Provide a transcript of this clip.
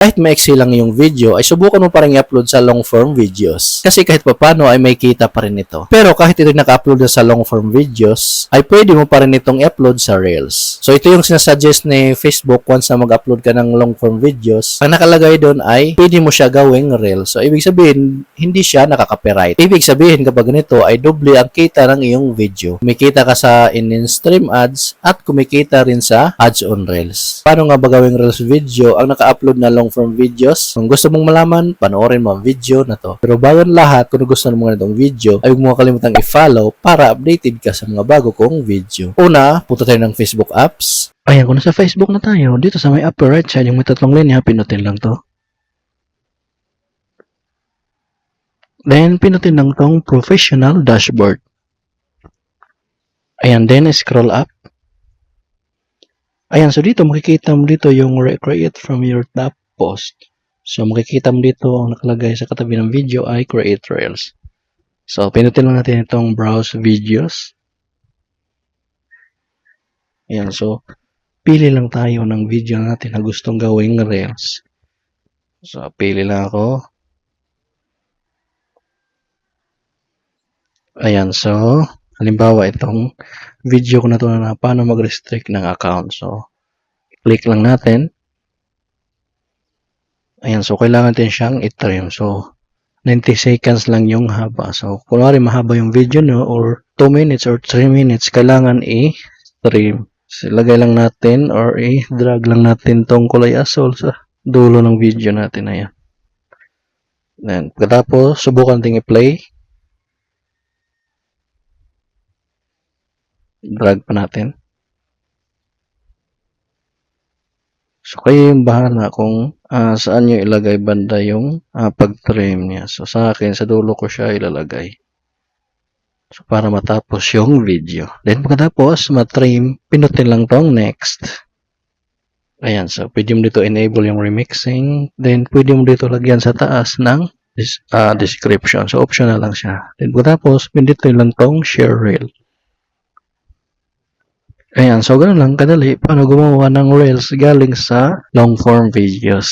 kahit maiksi lang yung video, ay subukan mo pa rin i-upload sa long form videos. Kasi kahit papano ay may kita pa rin ito. Pero kahit ito naka-upload na sa long form videos, ay pwede mo pa rin itong i-upload sa Reels. So ito yung sinasuggest ni Facebook once na mag-upload ka ng long form videos. Ang nakalagay doon ay pwede mo siya gawing Reels. So ibig sabihin, hindi siya nakaka-copyright. Ibig sabihin kapag ganito ay doble ang kita ng iyong video. Kumikita ka sa in-stream ads at kumikita rin sa ads on Reels. Paano nga ba gawing Reels video ang naka-upload na long form videos? Kung gusto mong malaman, panoorin mo ang video na to. Pero bago ang lahat, kung gusto mo ganitong video, ay huwag mo kalimutang i-follow para updated ka sa mga bago kong video. Una, punta tayo ng Facebook apps. Ayan, kung nasa Facebook na tayo, dito sa may upper right side, yung may tatlong linya, pinutin lang to. Then, pinutin lang tong professional dashboard. Ayan, then scroll up. Ayan, so dito makikita mo dito yung recreate from your top post. So makikita mo dito ang nakalagay sa katabi ng video ay create reels. So pinutin lang natin itong browse videos. Ayan, so pili lang tayo ng video natin na gustong gawing reels. So pili lang ako. Ayan, so halimbawa itong video ko na to na paano mag-restrict ng account. So, click lang natin. Ayan, so kailangan natin siyang i-trim. So, 90 seconds lang yung haba. So, kunwari mahaba yung video no or 2 minutes or 3 minutes, kailangan i-trim. So, lagay lang natin or i-drag lang natin tong kulay asol sa dulo ng video natin. Ayan. Then, pagkatapos, subukan natin i-play. drag pa natin. So, kayo yung bahala kung ah, saan nyo ilagay banda yung ah, pag-trim niya. So, sa akin, sa dulo ko siya ilalagay. So, para matapos yung video. Then, pagkatapos, matrim, pinutin lang tong next. Ayan, so, pwede mo dito enable yung remixing. Then, pwede mo dito lagyan sa taas ng ah, description. So, optional lang siya. Then, pagkatapos, pindutin lang tong share reel. Ayan, so ganun lang kadali paano gumawa ng Reels galing sa long form videos.